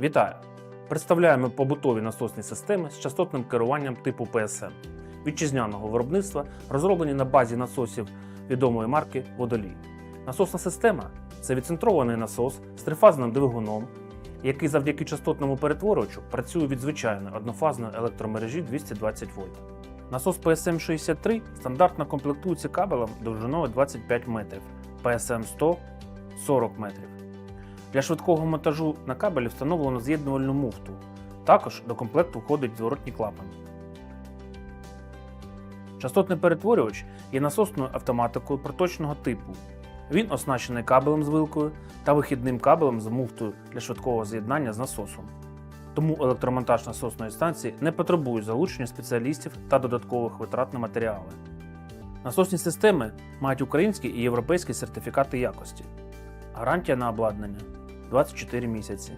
Вітаю! Представляємо побутові насосні системи з частотним керуванням типу PSM вітчизняного виробництва, розроблені на базі насосів відомої марки Водолій. Насосна система це відцентрований насос з трифазним двигуном, який завдяки частотному перетворювачу працює від звичайної однофазної електромережі 220 вольт. Насос PSM 63 стандартно комплектується кабелем довжиною 25 метрів, PSM 100 40 метрів. Для швидкого монтажу на кабелі встановлено з'єднувальну муфту. Також до комплекту входить зворотній клапан. Частотний перетворювач є насосною автоматикою проточного типу. Він оснащений кабелем з вилкою та вихідним кабелем з муфтою для швидкого з'єднання з насосом. Тому електромонтаж насосної станції не потребує залучення спеціалістів та додаткових витрат на матеріали. Насосні системи мають українські і європейські сертифікати якості. Гарантія на обладнання 24 місяці.